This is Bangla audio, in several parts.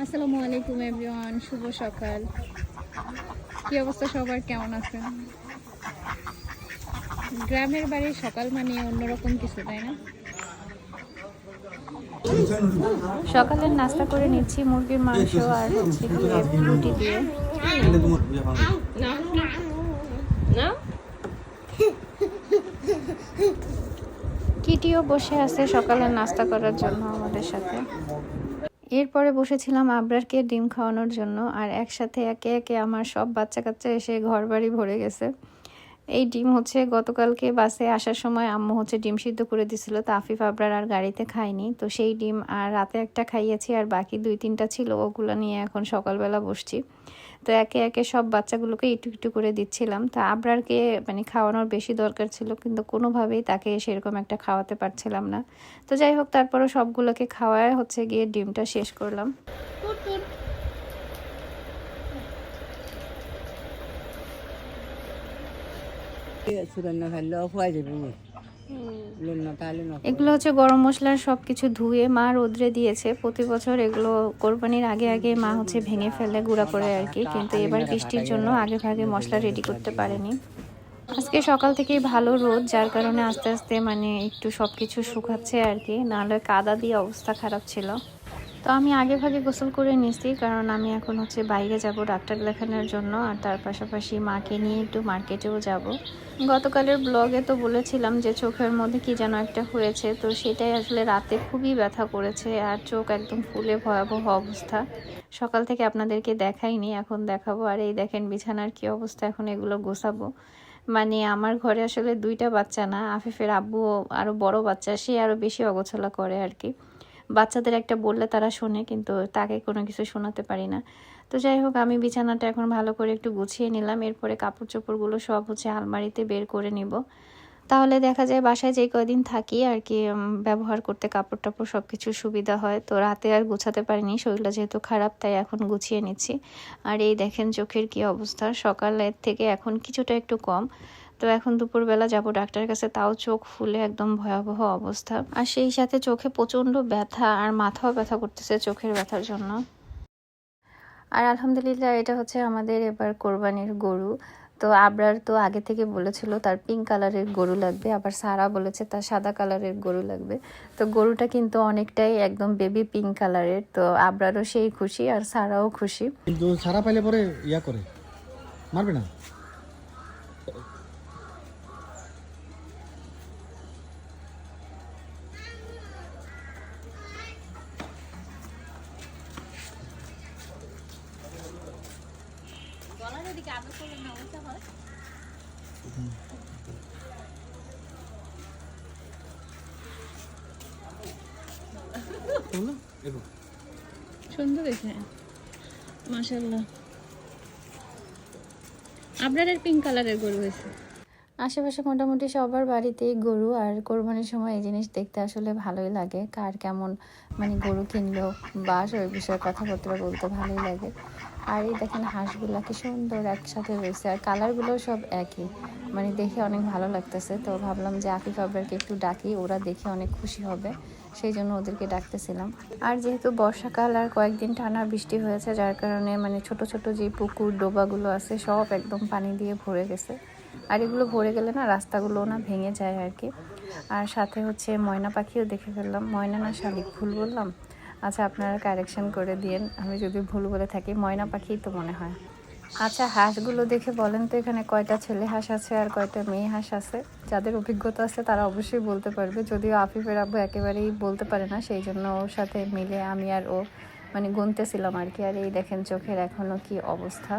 আসসালামু আলাইকুম, এভরিওয়ান। শুভ সকাল। কি অবস্থা সবার? কেমন আছেন? গ্রামের বাড়ির সকাল মানে অন্যরকম কিছু, তাই না? সকালের নাস্তা করে নিচ্ছি, মুরগির মাংস আর রুটি দিয়ে। কিটিও বসে আছে সকালের নাস্তা করার জন্য আমাদের সাথে। এরপরে বসেছিলাম আবরারকে ডিম খাওয়ানোর জন্য আর একসাথে একে একে আমার সব বাচ্চা কাচ্চা এসে ঘর বাড়ি ভরে গেছে। এই ডিম হচ্ছে গতকালকে বাসে আসার সময় আম্মু হচ্ছে ডিম সিদ্ধ করে দিছিল, তা আফিফ আবরার আর গাড়িতে খায়নি। তো সেই ডিম আর রাতে একটা খাইয়েছি আর বাকি দুই তিনটা ছিল, ওগুলো নিয়ে এখন সকালবেলা বসছি। তো একে একে সব বাচ্চাগুলোকে একটু একটু করে দিচ্ছিলাম। তা আবরারকে মানে খাওয়ানোর বেশি দরকার ছিল, কিন্তু কোনোভাবেই তাকে সেরকম একটা খাওয়াতে পারছিলাম না। তো যাই হোক, তারপরও সবগুলোকে খাওয়ায় হচ্ছে গিয়ে ডিমটা শেষ করলাম। সুরান্না খাইলে? খুয়াই যাব। এগুলো হচ্ছে গরম মশলার সব কিছু ধুয়ে মা রোদ্রে দিয়েছে। প্রতি বছর এগুলো কোরবানির আগে আগে মা হচ্ছে ভেঙে ফেলে, গুঁড়া করে আর কি। কিন্তু এবার বৃষ্টির জন্য আগে ভাগে মশলা রেডি করতে পারেনি। আজকে সকাল থেকেই ভালো রোদ, যার কারণে আস্তে আস্তে মানে একটু সব কিছু শুকাচ্ছে আর কি। নাহলে কাদা দিয়ে অবস্থা খারাপ ছিল। তো আমি আগে ভাগে গোসল করে নিছি কারণ আমি এখন হচ্ছে বাইরে যাব ডাক্তার দেখানোর জন্য, আর তার পাশাপাশি মাকে নিয়ে একটু মার্কেটেও যাব। গতকালের ব্লগে তো বলেছিলাম যে চোখের মধ্যে কি যেন একটা হয়েছে, তো সেটাই আসলে রাতে খুবই ব্যথা করেছে, আর চোখ একদম ফুলে ভয়াবহ অবস্থা। সকাল থেকে আপনাদেরকে দেখাইনি, এখন দেখাবো, আর এই দেখেন বিছানার কি অবস্থা, এখন এগুলো গোছাবো। মানে আমার ঘরে আসলে দুইটা বাচ্চা না, আফিফের আব্বু আরও বড় বাচ্চা, সে আরও বেশি অগোছলা করে আর কি। বাচ্চাদের একটা বললে তারা শোনে, কিন্তু তাকে কোনো কিছু শোনাতে পারি না। তো যাই হোক, আমি বিছানাটা এখন ভালো করে একটু গুছিয়ে নিলাম। এরপরে কাপড় চোপড়গুলো সব হচ্ছে আলমারিতে বের করে নিব। তাহলে দেখা যায় বাসায় যে কদিন থাকি আর কি ব্যবহার করতে কাপড় টাপড় সব কিছু সুবিধা হয়। তো রাতে আর গুছাতে পারিনি, শরীরটা যেহেতু খারাপ, তাই এখন গুছিয়ে নিচ্ছি। আর এই দেখেন চোখের কি অবস্থা। সকালের থেকে এখন কিছুটা একটু কম। তো এখন দুপুরবেলা যাব ডাক্তারের কাছে, তাও চোখ ফুলে একদম ভয়াবহ অবস্থা। আর সেই সাথে চোখে প্রচণ্ড ব্যথা আর মাথাও ব্যথা করতেছে চোখের ব্যথার জন্য। আর আলহামদুলিল্লাহ, এটা হচ্ছে আমাদের এবার কোরবানির গরু। তো আবরার তো আগে থেকে বলেছিল, তার পিঙ্ক কালারের গরু লাগবে। আবার সারা বলেছে, তার সাদা কালারের গরু লাগবে। তো গরুটা কিন্তু অনেকটাই একদম বেবি পিঙ্ক কালারের তো আবরারও সেই খুশি আর সারাও খুশি। কিন্তু সারা পাইলে পরে ইয়া করে, মারবে না? সুন্দর দেখে মাশাল্লাহ আপনাদের পিঙ্ক কালারের গরু হয়েছে? আশেপাশে মোটামুটি সবার বাড়িতেই গরু আর কোরবানির সময় এই জিনিস দেখতে আসলে ভালোই লাগে। কার কেমন মানে গরু কিনলো বা ওই বিষয়ে কথাবার্তা বলতে ভালোই লাগে। আর এই দেখেন হাঁসগুলা কি সুন্দর একসাথে রয়েছে। আর কালারগুলো সব একই। মানে দেখে অনেক ভালো লাগতেছে। তো ভাবলাম যে আকিফ আবরারকে একটু ডাকি, ওরা দেখে অনেক খুশি হবে। সেই জন্য ওদেরকে ডাকতেছিলাম। আর যেহেতু বর্ষাকাল আর কয়েকদিন টানা বৃষ্টি হয়েছে, যার কারণে মানে ছোট ছোট যে পুকুর, ডোবাগুলো আছে, সব একদম পানি দিয়ে ভরে গেছে। আর এগুলো ভরে গেলে না রাস্তাগুলো না ভেঙে যায় আর কি। আর সাথে হচ্ছে ময়না পাখিও দেখে ফেললাম। ময়না না শালিক, ভুল বললাম? আচ্ছা আপনারা কারেকশন করে দিয়েন আমি যদি ভুল বলে থাকি ময়না পাখিই তো মনে হয় আচ্ছা হাঁসগুলো দেখে বলেন তো এখানে কয়টা ছেলে হাঁস আছে আর কয়টা মেয়ে হাঁস আছে যাদের অভিজ্ঞতা আছে তারা অবশ্যই বলতে পারবে যদিও আফিফের আব্বু একেবারেই বলতে পারে না সেই জন্য ওর সাথে মিলে আমি আর ও মানে গুনতেছিলাম আর কি আর এই দেখেন চোখের এখনও কি অবস্থা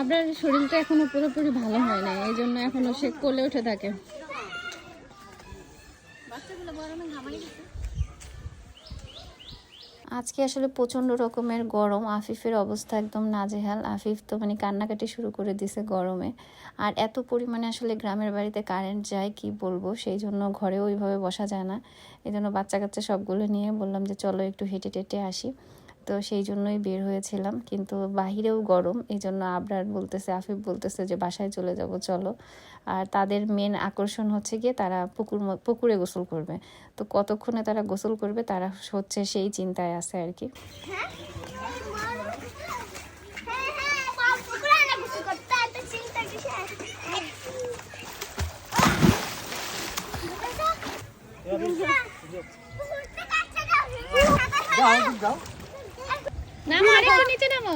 আপনার শরীরটা এখনও পুরোপুরি ভালো হয় না এই জন্য এখনও সে কোলে উঠে থাকে। আজকে আসলে প্রচণ্ড রকমের গরম আফিফের অবস্থা একদম নাজেহাল। আফিফ তো মানে কান্নাকাটি শুরু করে দিছে গরমে। আর এত পরিমাণে আসলে গ্রামের বাড়িতে কারেন্ট যায় কি বলব? সেই জন্য ঘরে ওইভাবে বসা যায় না। এই জন্য বাচ্চা কাচ্চা সবগুলো নিয়ে বললাম যে চলো একটু হেঁটে টেটে আসি। তো সেই জন্যই বের হয়েছিলাম কিন্তু বাহিরেও গরম এই জন্য আবরার বলতেছে আফিফ বলতেছে যে বাসায় চলে যাব চলো আর তাদের মেন আকর্ষণ হচ্ছে গিয়ে তারা পুকুর পুকুরে গোসল করবে তো কতক্ষণে তারা গোসল করবে তারা হচ্ছে সেই চিন্তায় আছে আর কি হ্যাঁ হ্যাঁ যাও নামো আরেকটু নিচে নামো।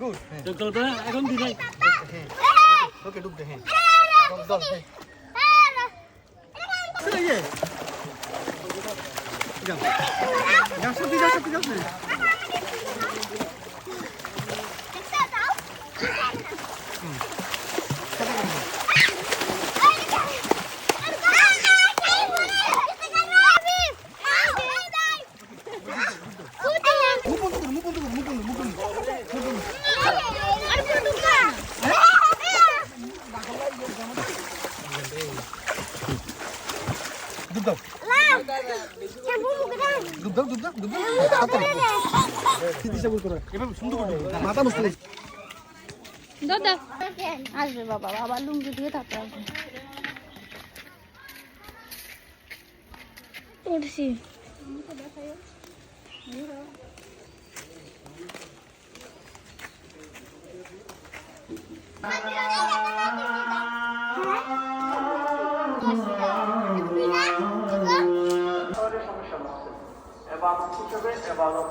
গুড এখন দিলাই ওকে ডুব দে হ্যাঁ যাও। যাও সত্যি যাও সত্যি যাও মুখ বন্ধ করো মুখ বন্ধ করো মুখ বন্ধ মুখ বন্ধ ডুব দাও ডুব দাও ডুব দাও ডুব দাও চিকিৎসা করো। এবার সুন্দর করে মাথা মুছতে দাদা। আসবে বাবা বাবা লুঙ্গি দিয়ে তারপর আসবে। উঠছি। এবাদত হিসেবে এবাদত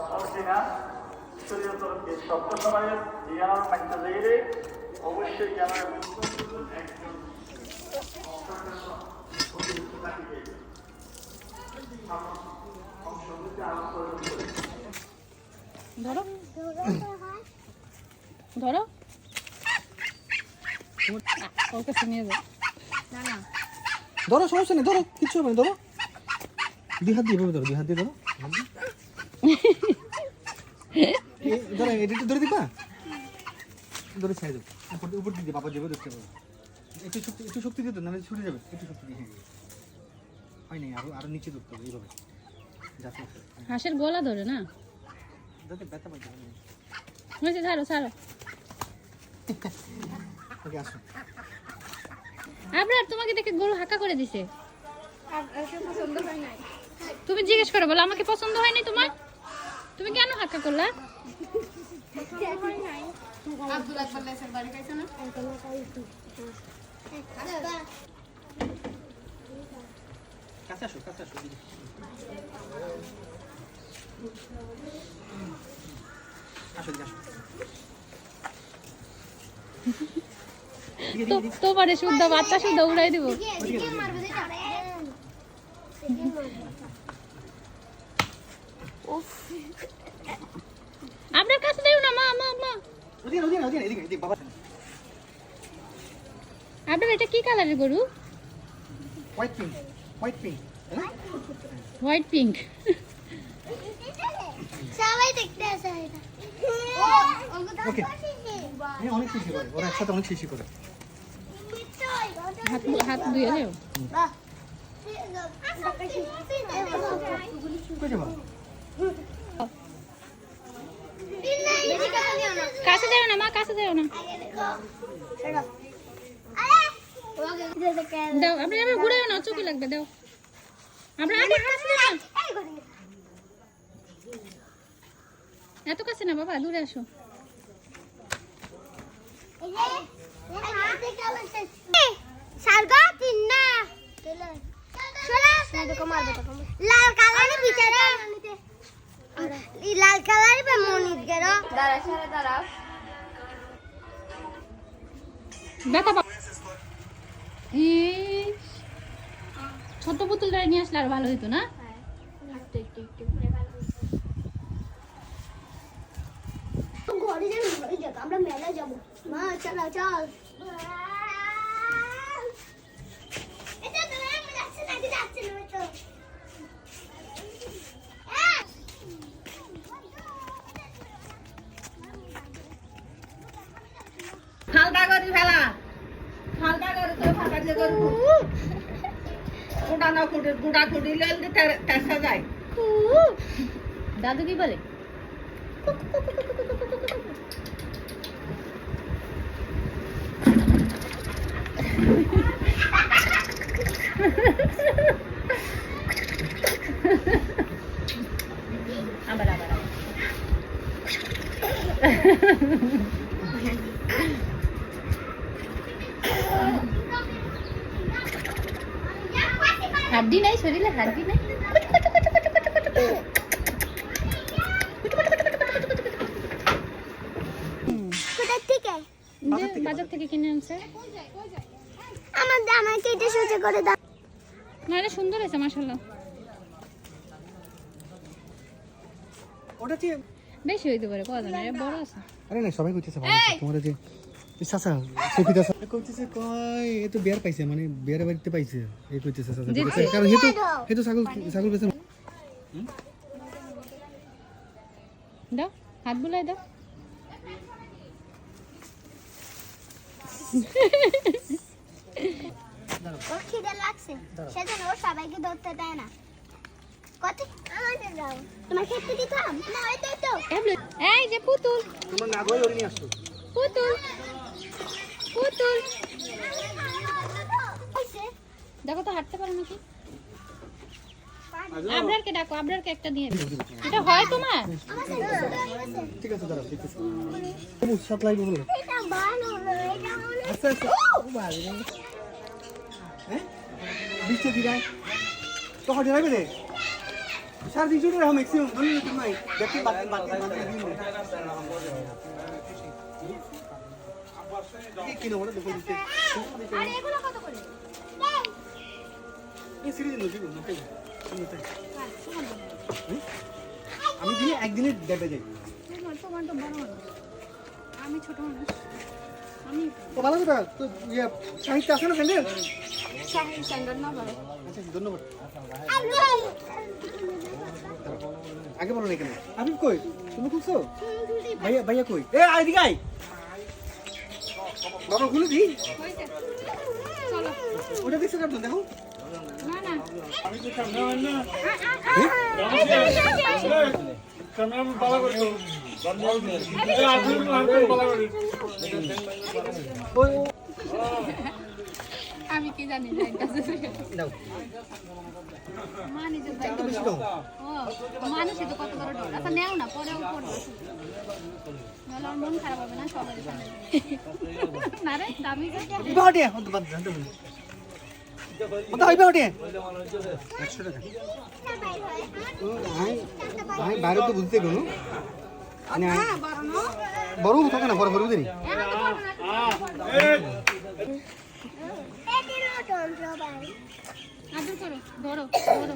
অবশ্যই একজন ধরো। ধরো। ওর কাছে নিয়ে যাও ধরো সমস্যা নেই ধরো কিচ্ছু হবে না ধরো। দুই হাত দিয়ে ধরো দুই হাত দিয়ে ধরো। ধরো এটা একটু ধরে দিবা? ধরে ছেড়ে দাও উপর উপর দিয়ে বাবা দেবে দেখতে পাবো। একটু শক্তি একটু শক্তি দিতে নাহলে ছুটে যাবে। একটু শক্তি দিয়ে হ্যাঁ। হয় নাই আরও আরও নিচে ধরতে হবে এইভাবে। যাতে হাঁসের গলা ধরে না? যাতে ব্যথা হবে হয়েছে ছাড়ো ছাড়ো। ওকে আসো। আবরার তোমাকে দেখে গরু হাঁকা করে দিছে। তুমি জিজ্ঞেস করো বলো আমাকে পছন্দ হয়নি তোমার? তুমি কেন হাঁকা করলা? তোমারে শুদ্ধ বাচ্চা শুদ্ধ উড়াই দিব আপনার কাছে দেও না মা মা মা ওদিকে ওদিকে ওদিকে এদিকে এদিকে বাবা আপনার এটা কি কালারের গরু? White pink white pink white pink সবাই দেখতে আসে এটা। ওকে অনেক শিশি করে ওরা একসাথে অনেক শিশি করে। হাত হাত ধুয়ে নেও যাবা কাছে যাও না মা কাছে যাও না দাও আপনি আবার ঘুরে না চোখে লাগবে দাও আমরা কাছে না এত কাছে না বাবা দূরে আসো লাল কালার বিচারা লাল কালার বে মনিত গেল দাঁড়া সারা ছোট পুতুলটা নিয়ে আসলে আর ভালো হতো না? ঘরে যাব আমরা মেলা যাব। মা চলো চল এটা তো আমি যাচ্ছি নাকি যাচ্ছি না তো হালকা করে ফেলা হালকা করে তো ফাঁকা দিয়ে করব ডানা কুটি গুড়া কুটি লেলে তেসা যায় দাদু কি বলে আবার আবার আবার। হাড্ডি নাই শরীরে হাড্ডি নাই। বাজার থেকে। কিনে আনছে। আমার সোজা করে দাও। না এটা সুন্দর হয়েছে মাসাল্লাহ ওটা বেশি হইতে পারে কত না বড় আছে। আরে না সবাই কইতেছে ভালো আছে। তোমার যে চাচা সফিতা কইতেছে কয় এ তো বিয়ার পাইছে মানে বিয়ার বাড়িতে পাইছে। এই কইতেছে চাচা কারণ হেতু হেতু ছাগল ছাগল বেচে দাও হাত বুলাই দাও ওর খিদে লাগছে সেজন্য ও সবাইকে ধরতে দেয় না। কত আমাদের দাও তোমার খেতে দিতাম? না এটাই তো এই যে পুতুল। তোমরা না ধরে নিয়ে আসতো পুতুল। পুতুল দেখো তো হাঁটতে পারো নাকি? আবরারকে ডাকো আবরারকে একটা দিয়ে দিও। এটা হয় তোমার? ঠিক আছে দাঁড়াও ঠিক আছে ও সাপ্লাই বলো। এটা বানো এটা মনে আচ্ছা আচ্ছা ও ভালো হ্যাঁ বিচে দিরাই তো হটে রাখবে দে সার চুটে রাখো ম্যাক্সিমাম বলি না তুমি দেখি বাকি বাকি কি কিনো বড় দেখো দিতে। আর এগুলো কত করে? এই। সিরিজ আমি দিনে একদিনে দেবে যাই। তো বড় আমি ছোট মানুষ। আমি তো ভালো কথা তো ইয়ে সাহিত্য আছে না স্যান্ডেল না আচ্ছা ধন্যবাদ। আগে বলো না কেন আবিব কই? তুমি খুলছো? ভাইয়া ভাইয়া কই? এ আই দিকে আই বাবা খুলে দি। হয়েছে। চলো ওটা দেখছ কাটতো দেখো। না না। ওই ও আমি কি জানি যাইতাছে দাও মানুষ একটু বেশি দাও ও মানুষ তো কত বড় ডর আচ্ছা নেও না পরেও পড়বে নাহলে মন খারাপ হবে না সবাই না রে দামি ইবা হটে হত বাদ জানতে বলি ওটা ইবা হটে 100 টাকা ও আই আই বাইরে তো বুঝতে গেল। মানে বড় থাকে না বড় বড়। বুঝি আদর করো ধরো ধরো।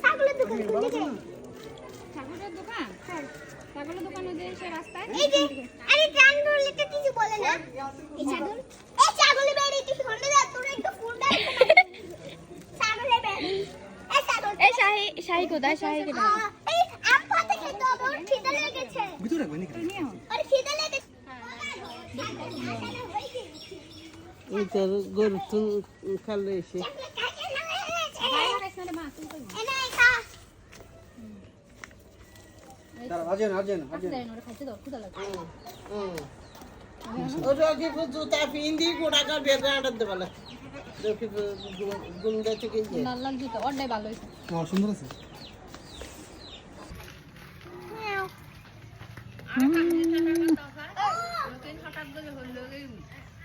ছাগলের দোকান তো হ্যাঁ। ছাগলের দোকান ওই যে সে রাস্তায়? এই যে আরে জানগুলো লিখে কিছু বলে না। এই ছাগল এই ছাগলের বেড়ে একটু ফোনটা দে তোর একটু ফোনটা ছাগলের বেড়ে এই ছাগল। এই শাহি শাহি কোথায়? শাহি কোথায় আহ, এই আম পাতে খেতে হবে ওর খিদে লেগেছে। ভিতরে রাখবে নাকি হন খিদে লেগেছে। ওই তো গরু তো খালে এসে আজেন আজেন আচ্ছা ওরা খাইতে দাও ক্ষুধা লাগছে ওটা কি জুতা পিন্দি গোড়া কার বের আটার দেবালে দেখি গুন্ডা থেকে লাল লাল জুতো অর্ডাই ভালো হয়েছে। সুন্দর আছে।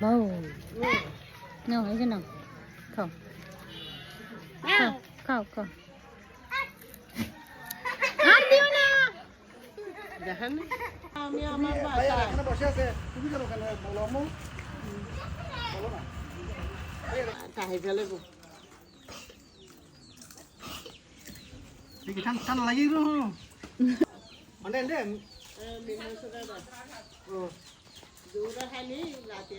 বাউ নাও এই যে নাও খাও খাও খাও খাও আর দিও না দেখেন আমি আমার বাসা এখানে বসে আছে তুমি কেন কেন বলো আম্মু খাই ফেলে গো দেখি ঠান ঠান লাগিয়ে দিল মানে এন্ডে ও রাতে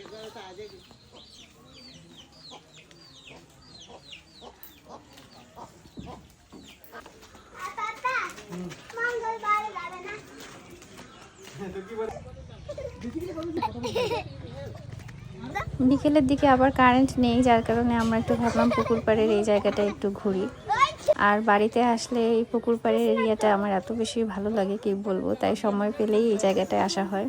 বিকেলের দিকে আবার কারেন্ট নেই, যার কারণে আমরা একটু ভাবলাম পুকুর পাড়ের এই জায়গাটা একটু ঘুরি। আর বাড়িতে আসলে এই পুকুর পাড়ের এরিয়াটা আমার এত বেশি ভালো লাগে কি বলব, তাই সময় পেলেই এই জায়গাটায় আসা হয়।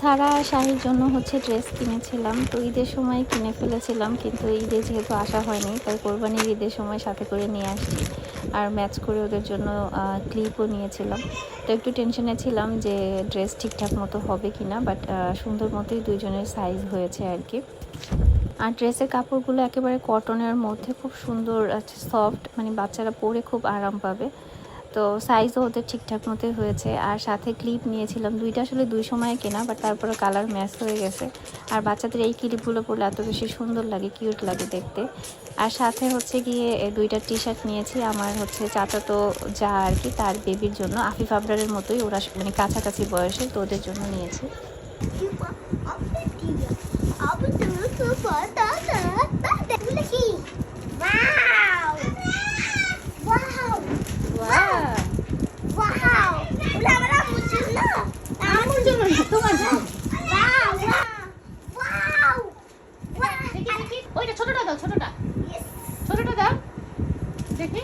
সারা শাহির জন্য হচ্ছে ড্রেস কিনেছিলাম। তো ঈদের সময় কিনে ফেলেছিলাম কিন্তু ঈদে যেহেতু আসা হয়নি তাই কোরবানির ঈদের সময় সাথে করে নিয়ে আসছি। আর ম্যাচ করে ওদের জন্য ক্লিপও নিয়েছিলাম। তো একটু টেনশনে ছিলাম যে ড্রেস ঠিকঠাক মতো হবে কি না বাট সুন্দর মতোই দুজনের সাইজ হয়েছে আর কি। আর ড্রেসের কাপড়গুলো একেবারে কটনের মধ্যে খুব সুন্দর সফট মানে বাচ্চারা পরে খুব আরাম পাবে। তো সাইজও ওদের ঠিকঠাক মতোই হয়েছে আর সাথে ক্লিপ নিয়েছিলাম দুইটা আসলে দুই সময় কেনা বাট তারপরে কালার ম্যাচ হয়ে গেছে আর বাচ্চাদের এই ক্লিপগুলো পরলে এত বেশি সুন্দর লাগে কিউট লাগে দেখতে আর সাথে হচ্ছে গিয়ে দুইটা টি শার্ট নিয়েছি আমার হচ্ছে চাচাতো যা আর কি তার বেবির জন্য আফিফ আবরারের মতোই ওরা মানে কাছাকাছি বয়সে তো ওদের জন্য নিয়েছি তোমার ওইটা ছোটটা দাও ছোটটা। ছোটটা দাও। দেখি।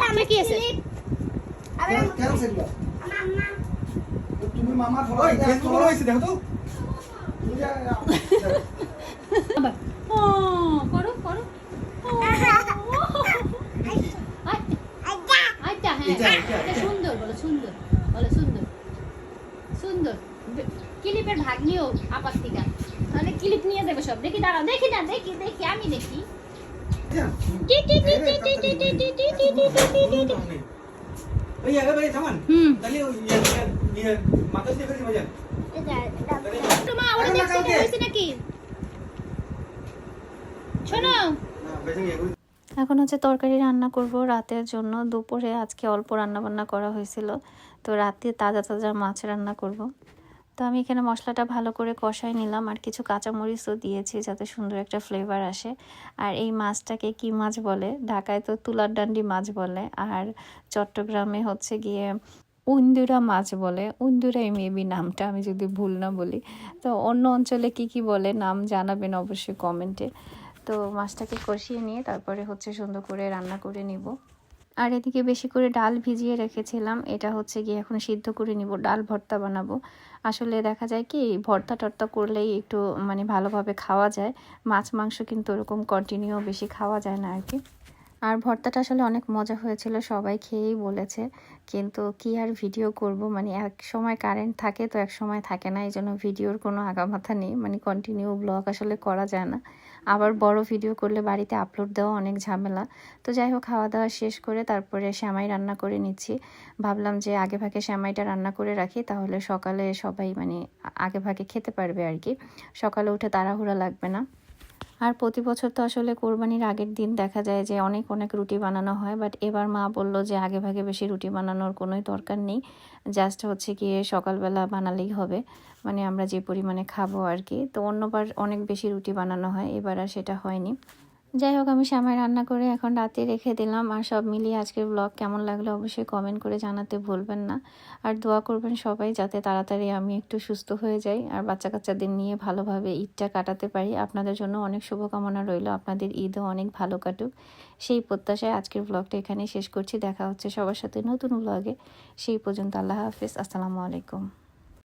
লামে কি আছে? কেন সেগুলো? মামা ফলো দেখো তো। আবার। ও। নিও তাহলে ক্লিপ নিয়ে সব দেখি দেখি না দেখি দেখি আমি দেখি এখন হচ্ছে তরকারি রান্না করব রাতের জন্য দুপুরে আজকে অল্প রান্না বান্না করা হয়েছিল তো রাতে তাজা তাজা মাছ রান্না করব তো আমি এখানে মশলাটা ভালো করে কষাই নিলাম আর কিছু কাঁচামরিচও দিয়েছি যাতে সুন্দর একটা ফ্লেভার আসে। আর এই মাছটাকে কি মাছ বলে? ঢাকায় তো তুলার ডান্ডি মাছ বলে আর চট্টগ্রামে হচ্ছে গিয়ে উন্দুরা মাছ বলে। উন্দুরাই মেবি নামটা, আমি যদি ভুল না বলি। তো অন্য অঞ্চলে কি কি বলে নাম জানাবেন অবশ্যই কমেন্টে তো মাছটাকে কষিয়ে নিয়ে তারপরে হচ্ছে সুন্দর করে রান্না করে নিব। আর এদিকে বেশি করে ডাল ভিজিয়ে রেখেছিলাম। এটা হচ্ছে গিয়ে এখন সিদ্ধ করে নিব। ডাল ভর্তা বানাবো। আসলে দেখা যায় কি ভর্তা টর্তা করলেই একটু মানে ভালোভাবে খাওয়া যায়। মাছ, মাংস কিন্তু ওরকম কন্টিনিউ বেশি খাওয়া যায় না আর কি আর ভর্তাটা আসলে অনেক মজা হয়েছিল, সবাই খেয়েই বলেছে। কিন্তু কি আর ভিডিও করব? মানে এক সময় কারেন্ট থাকে তো এক সময় থাকে না এই জন্য ভিডিওর কোনো আগামাথা নেই। মানে কন্টিনিউ ব্লগ আসলে করা যায় না। আবার বড় ভিডিও করলে বাড়িতে আপলোড দেওয়া অনেক ঝামেলা। তো যাই হোক, খাওয়া দাওয়া শেষ করে তারপরে শ্যামাই রান্না করে নিচ্ছি। ভাবলাম যে আগে ভাগে শ্যামাইটা রান্না করে রাখি, তাহলে সকালে সবাই মানে আগে ভাগে খেতে পারবে আর কি। সকালে উঠে তাড়াহুড়া লাগবে না। আর প্রতি বছর তো আসলে কোরবানির আগের দিন দেখা যায় যে অনেক অনেক রুটি বানানো হয় বাট এবার মা বলল যে আগে ভাগে বেশি রুটি বানানোর কোনোই দরকার নেই। জাস্ট হচ্ছে গিয়ে সকালবেলা বানালেই হবে। মানে আমরা যে পরিমাণে খাব আর কি। তো অন্যবার অনেক বেশি রুটি বানানো হয়, এবার আর সেটা হয়নি। যাই হোক আমি সামাই রান্না করে এখন রাতে রেখে দিলাম। আর সব মিলিয়ে আজকের ব্লগ কেমন লাগল অবশ্যই কমেন্ট করে জানাতে ভুলবেন না। আর দোয়া করবেন সবাই যাতে তাড়াতাড়ি আমি একটু সুস্থ হয়ে যাই আর বাচ্চা কাচ্চাদের নিয়ে ভালোভাবে ঈদটা কাটাতে পারি। আপনাদের জন্য অনেক শুভকামনা রইল। আপনাদের ঈদও অনেক ভালো কাটুক। সেই প্রত্যাশায় আজকের ব্লগটা এখানেই শেষ করছি। দেখা হচ্ছে সবার সাথে নতুন ব্লগে সেই পর্যন্ত আল্লাহ হাফিজ। আসসালামু আলাইকুম।